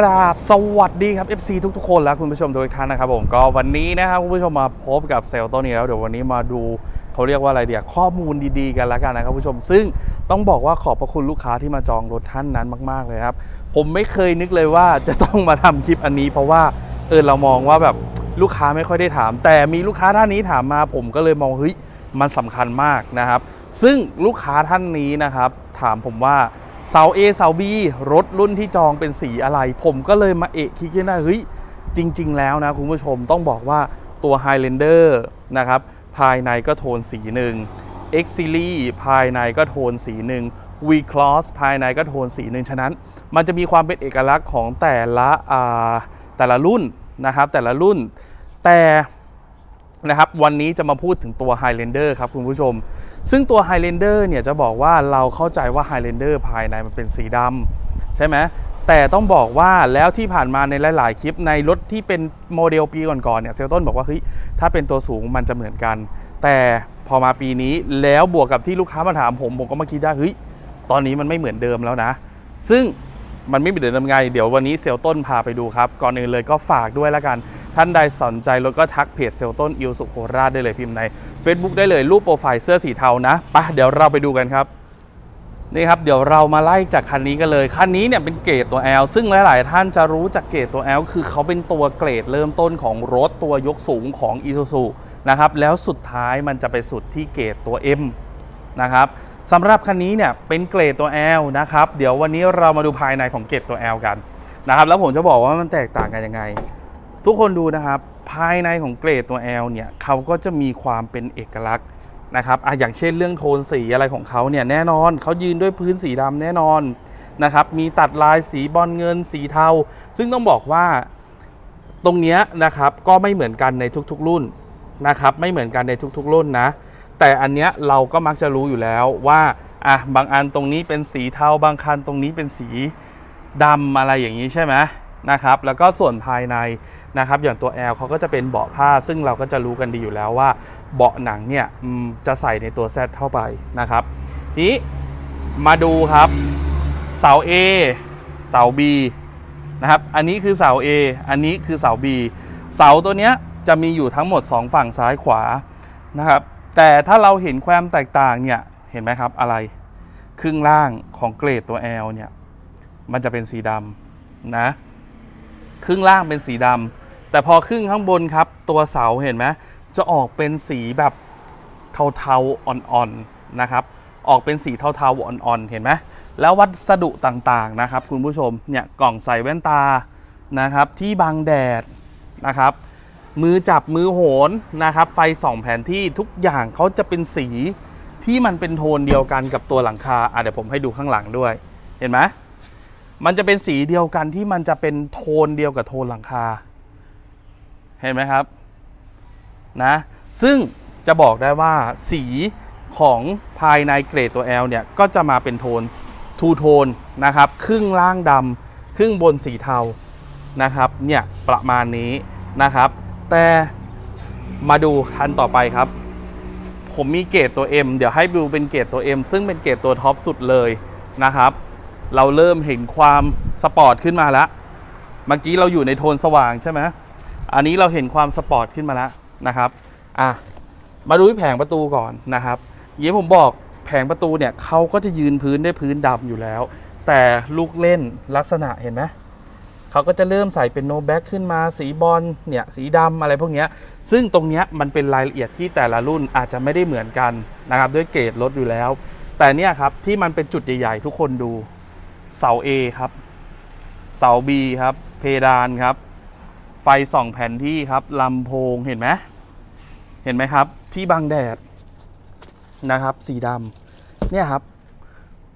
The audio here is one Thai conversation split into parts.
ราบสวัสดีครับ FC ทุกๆคนและคุณผู้ชมทุกท่านนะครับผมก็วันนี้นะครับคุณผู้ชมมาพบกับเซลล์ต้นนี้แล้วเดี๋ยววันนี้มาดูเขาเรียกว่าอะไรเดียข้อมูลดีๆกันแล้วกันนะครับคุณผู้ชม ซึ่งต้องบอกว่าขอบพระคุณลูกค้าที่มาจองรถท่านนั้นมากๆเลยครับ ผมไม่เคยนึกเลยว่าจะต้องมาทำคลิปอันนี้ เพราะว่าเออเรามองว่าแบบลูกค้าไม่ค่อยได้ถาม แต่มีลูกค้าท่านนี้ถามมา ผมก็เลยมองเฮ้ยมันสำคัญมากนะครับ ซึ่งลูกค้าท่านนี้นะครับถามผมว่า เสา A เสา B รถรุ่นที่จองเป็นสีอะไร ผมก็เลยมาเอะคิดกันนะเฮ้ยจริง ๆ แล้วนะคุณผู้ชมต้องบอกว่าตัว Highlander นะครับภายในก็โทนสีหนึ่ง X Series ภายในก็โทนสีหนึ่ง V Cross ภายในก็โทนสีหนึ่งฉะนั้น มันจะมีความเป็นเอกลักษณ์ของแต่ละอ่าแต่ละรุ่นนะครับแต่ละรุ่น แต่ นะครับวันนี้จะมาพูดถึงตัว Highlander ครับคุณผู้ชม ซึ่งตัว Highlander เนี่ยจะบอกว่าเราเข้าใจว่า Highlander ภายในมันเป็นสีดำใช่ไหมแต่ต้องบอกว่าแล้วที่ผ่านมาในหลาย ๆ คลิปในรถที่เป็นโมเดลปีก่อน ๆ เนี่ยเซลต้นบอกว่าเฮ้ยถ้าเป็นตัวสูงมันจะเหมือนกัน แต่พอมาปีนี้แล้วบวกกับที่ลูกค้ามาถามผม ผมก็มาคิดได้เฮ้ยตอนนี้มันไม่เหมือนเดิมแล้วนะ ซึ่งมันไม่เหมือนเดิมไง เดี๋ยววันนี้เซลต้นพาไปดูครับ ก่อนอื่นเลยก็ฝากด้วยละกัน ท่านใดสนใจรถก็ทักเพจเซลต้นอิวสุโคราชได้เลยพิมพ์ใน Facebook ได้เลยรูปโปรไฟล์เสื้อสีเทานะปะเดี๋ยวเราไปดูกันครับนี่ครับเดี๋ยวเรามาไล่จากคันนี้กันเลย คันนี้เนี่ยเป็นเกรดตัว L ซึ่งหลาย ๆ ท่านจะรู้จากเกรดตัว L คือเขาเป็นตัวเกรดเริ่มต้นของรถตัวยกสูงของ i s u z u นะครับแล้วสุดท้ายมันจะไปสุดที่เกรดตัว M นะครับสำหรับคันนี้เนี่ยเป็นเกรดตัว L นะครับเดี๋ยววันนี้เรามาดูภายในของเกรดตัว L กันนะครับแล้วผมจะบอกว่ามันแตกต่างกันยังไง ทุกคนดูนะครับ ภายในของเกรดตัว L เนี่ยเขาก็จะมีความเป็นเอกลักษณ์นะครับอะอย่างเช่นเรื่องโทนสีอะไรของเขาเนี่ยแน่นอนเขายืนด้วยพื้นสีดำแน่นอนนะครับมีตัดลายสีบอลเงินสีเทา ซึ่งต้องบอกว่าตรงเนี้ยนะครับก็ไม่เหมือนกันในทุกๆรุ่นนะครับไม่เหมือนกันในทุกๆ รุ่นนะ แต่อันเนี้ยเราก็มักจะรู้อยู่แล้วว่าอะบางอันตรงนี้เป็นสีเทาบางคันตรงนี้เป็นสีดำอะไรอย่างนี้ใช่ไหม นะครับแล้วก็ส่วนภายในนะครับอย่างตัว L เขาก็จะเป็นเบาะผ้า ซึ่งเราก็จะรู้กันดีอยู่แล้วว่า เบาะหนังเนี่ยจะใส่ในตัว Z เข้าไปนะครับนี้มาดูครับเสา A เสา B นะครับอันนี้คือเสา A อันนี้คือเสา B เสาตัวเนี้ยจะมีอยู่ทั้งหมด 2 ฝั่งซ้ายขวานะครับแต่ถ้าเราเห็นความแตกต่างเนี่ยเห็นไหมครับอะไรครึ่งล่างของเกรดตัว L เนี่ยมันจะเป็นสีดำนะ ครึ่งล่างเป็นสีดำแต่พอครึ่งข้างบนครับ ตัวเสาเห็นไหมจะออกเป็นสีแบบเทาๆอ่อนๆนะครับออกเป็นสีเทาๆอ่อนๆเห็นไหมแล้ววัสดุต่างๆนะครับ คุณผู้ชมเนี่ยกล่องใส่แว่นตานะครับที่บังแดดนะครับ มือจับมือโหนนะครับ ไฟส่องแผนที่ทุกอย่างเขาจะเป็นสีที่มันเป็นโทนเดียวกันกับตัวหลังคาอะเดี๋ยวผมให้ดูข้างหลังด้วย เห็นไหม มันจะเป็นสีเดียวกันที่มันจะเป็นโทนเดียวกับโทนหลังคา เห็นไหมครับนะ ซึ่งจะบอกได้ว่าสีของภายในเกรดตัว L เนี่ย ก็จะมาเป็นโทนทูโทนนะครับ ครึ่งล่างดำครึ่งบนสีเทานะครับ เนี่ย ประมาณนี้นะครับ แต่มาดูคันต่อไปครับ ผมมีเกรดตัว M เดี๋ยวให้ดูเป็นเกรดตัว M ซึ่งเป็นเกรดตัวท็อปสุดเลยนะครับ เราเริ่มเห็นความสปอร์ตขึ้นมาแล้วเมื่อกี้เราอยู่ในโทนสว่างใช่ไหมอันนี้เราเห็นความสปอร์ตขึ้นมาแล้วนะครับอะมาดูที่แผงประตูก่อนนะครับเยี่ผมบอกแผงประตูเนี่ยเขาก็จะยืนพื้นได้พื้นดำอยู่แล้ว แต่ลูกเล่นลักษณะเห็นไหมเขาก็จะเริ่มใส่เป็นโนแบ็กขึ้นมาสีบอลเนี่ยสีดำอะไรพวกนี้ซึ่งตรงนี้มันเป็นรายละเอียดที่แต่ละรุ่นอาจจะไม่ได้เหมือนกันนะครับด้วยเกรดรถอยู่แล้ว แต่เนี่ยครับที่มันเป็นจุดใหญ่ๆ ทุกคนดู เสา A ครับ เสา B ครับ เพดานครับ ไฟส่องแผนที่ครับลำโพงเห็นไหมเห็นไหมครับ ที่บังแดดนะครับ สีดำเนี่ยครับ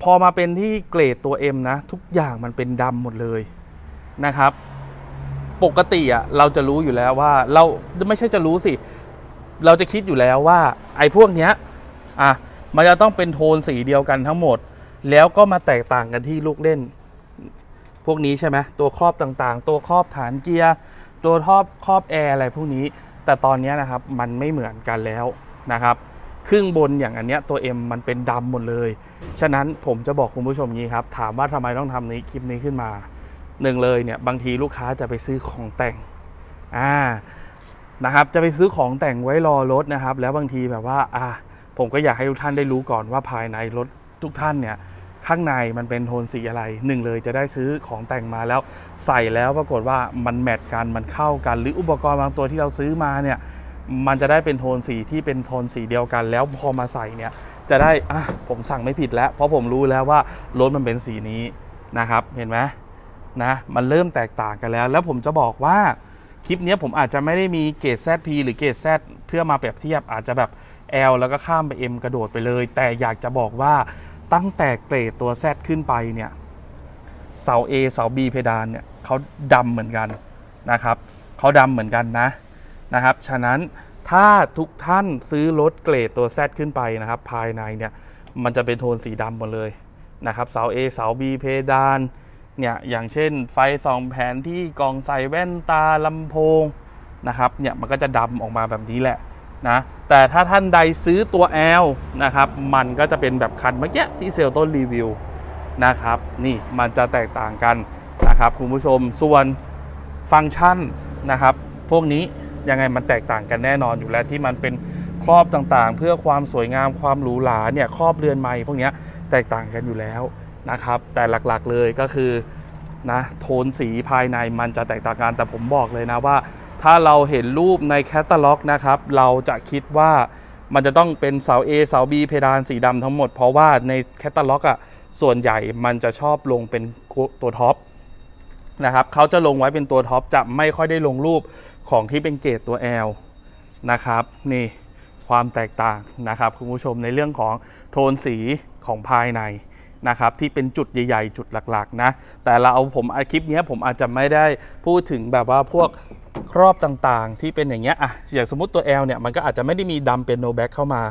พอมาเป็นที่เกรดตัว M นะ ทุกอย่างมันเป็นดำหมดเลยนะครับ ปกติอะเราจะรู้อยู่แล้วว่าเราไม่ใช่จะรู้สิ เราจะคิดอยู่แล้วว่า ไอ้พวกเนี้ยอะมันจะต้องเป็นโทนสีเดียวกันทั้งหมด แล้วก็มาแตกต่างกันที่ลูกเล่น พวกนี้ใช่ไหมตัวครอบต่างๆ ตัวครอบฐานเกียร์ตัวครอบครอบแอร์อะไรพวกนี้ แต่ตอนนี้นะครับมันไม่เหมือนกันแล้วนะครับครึ่งบนอย่างอันเนี้ยตัว M มันเป็นดำหมดเลย ฉะนั้นผมจะบอกคุณผู้ชมงี้ครับ ถามว่าทำไมต้องทำนี้คลิปนี้ขึ้นมาหนึ่งเลยเนี่ยบางทีลูกค้าจะไปซื้อของแต่งอ่านะครับจะไปซื้อของแต่งไว้รอรถนะครับ แล้วบางทีแบบว่าอ่าผมก็อยากให้ทุกท่านได้รู้ก่อนว่าภายในรถ ทุกท่านเนี่ยข้างในมันเป็นโทนสีอะไรหนึ่งเลยจะได้ซื้อของแต่งมาแล้ว ใส่แล้วปรากฏว่ามันแมทกันมันเข้ากัน หรืออุปกรณ์บางตัวที่เราซื้อมาเนี่ยมันจะได้เป็นโทนสีที่เป็นโทนสีเดียวกัน แล้วพอมาใส่เนี่ยจะได้อะผมสั่งไม่ผิดแล้ว เพราะผมรู้แล้วว่ารถมันเป็นสีนี้นะครับเห็นไหมนะมันเริ่มแตกต่างกันแล้ว แล้วผมจะบอกว่าคลิปเนี้ยผมอาจจะไม่ได้มีเกรด ZP หรือเกรด Z เพื่อมาเปรียบเทียบอาจจะแบบ L แล้วก็ข้ามไป M กระโดดไปเลย แต่อยากจะบอกว่า ตั้งแต่เกรดตัว Z ขึ้นไปเนี่ยเสา A เสา B เพดานเนี่ยเขาดำเหมือนกันนะครับเขาดำเหมือนกันนะนะครับ ฉะนั้นถ้าทุกท่านซื้อรถเกรดตัว Z ขึ้นไปนะครับ ภายในเนี่ยมันจะเป็นโทนสีดำหมดเลยนะครับเสา A เสา B เพดานเนี่ยอย่างเช่นไฟสองแผนที่กล่องใส่แว่นตาลำโพงนะครับเนี่ยมันก็จะดำออกมาแบบนี้แหละ นะแต่ถ้าท่านใดซื้อตัว L นะครับมันก็จะเป็นแบบคันเมื่อกี้ที่เซลต้นรีวิวนะครับนี่มันจะแตกต่างกันนะครับคุณผู้ชมส่วนฟังก์ชันนะครับ พวกนี้ยังไงมันแตกต่างกันแน่นอนอยู่แล้วที่มันเป็นครอบต่างๆ เพื่อความสวยงามความหรูหราเนี่ยครอบเรือนไม้พวกนี้แตกต่างกันอยู่แล้วนะครับแต่หลักๆเลยก็คือนะโทนสีภายในมันจะแตกต่างกันแต่ผมบอกเลยนะว่า ถ้าเราเห็นรูปในแคตตาล็อกนะครับ เราจะคิดว่ามันจะต้องเป็นเสา A เสา B เพดานสีดำทั้งหมด เพราะว่าในแคตตาล็อกอะส่วนใหญ่มันจะชอบลงเป็นตัวท็อปนะครับเขาจะลงไว้เป็นตัวท็อปจะไม่ค่อยได้ลงรูปของที่เป็นเกรดตัว L นะครับนี่ความแตกต่างนะครับคุณผู้ชมในเรื่องของโทนสีของภายใน นะครับที่เป็นจุดใหญ่ๆ จุดหลักๆนะแต่เราเอาผมคลิปนี้ผมอาจจะไม่ได้พูดถึงแบบว่าพวกครอบต่างๆ ที่เป็นอย่างเงี้ยอะอย่างสมมติตัว L เนี่ยมันก็อาจจะไม่ได้มีดำเป็นโนแบ็กเข้ามา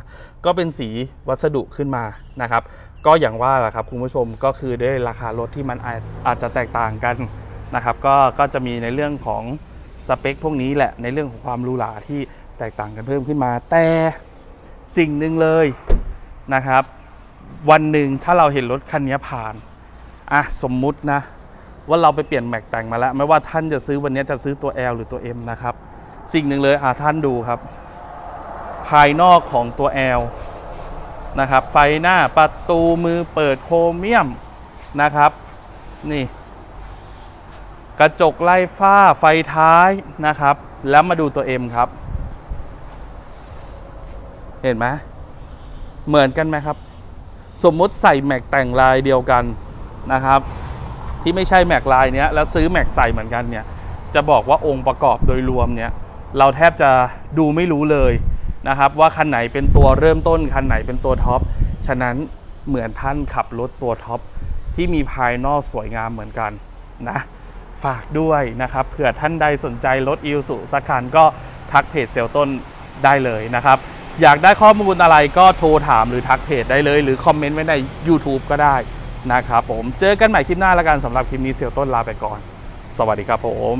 ก็เป็นสีวัสดุขึ้นมานะครับก็อย่างว่าแหละครับคุณผู้ชมก็คือได้ราคารถที่มันอาจอาจจะแตกต่างกันนะครับก็ก็จะมีในเรื่องของสเปคพวกนี้แหละในเรื่องของความรูหราที่แตกต่างกันเพิ่มขึ้นมา แต่สิ่งหนึ่งเลยนะครับ วันหนึ่งถ้าเราเห็นรถคันนี้ผ่านอะสมมุตินะ ว่าเราไปเปลี่ยนแม็กแต่งมาแล้ว ไม่ว่าท่านจะซื้อวันนี้จะซื้อตัว L หรือตัว M นะครับ สิ่งหนึ่งเลยอะท่านดูครับ ภายนอกของตัว L นะครับ ไฟหน้าประตูมือเปิดโครเมียมนะครับ นี่ กระจกไล่ฟ้าไฟท้ายนะครับ แล้วมาดูตัว M ครับ เห็นไหมเหมือนกันไหมครับ สมมุติใส่แม็กแต่งลายเดียวกันนะครับ ที่ไม่ใช่แม็กลายเนี้ยแล้วซื้อแม็กใส่เหมือนกันเนี่ยจะบอกว่าองค์ประกอบโดยรวมเนี่ยเราแทบจะดูไม่รู้เลยนะครับ ว่าคันไหนเป็นตัวเริ่มต้นคันไหนเป็นตัวท็อปฉะนั้นเหมือนท่านขับรถตัวท็อปที่มีภายนอกสวยงามเหมือนกันนะฝากด้วยนะครับเผื่อท่านใดสนใจรถอิลสุสักคันก็ทักเพจเซลต้นได้เลยนะครับ อยากได้ข้อมูลอะไรก็โทรถามหรือทักเพจได้เลย หรือคอมเมนต์ไว้ใน YouTube ก็ได้นะครับผม เจอกันใหม่คลิปหน้าแล้วกันสำหรับคลิปนี้เซลต้นลาไปก่อน สวัสดีครับผม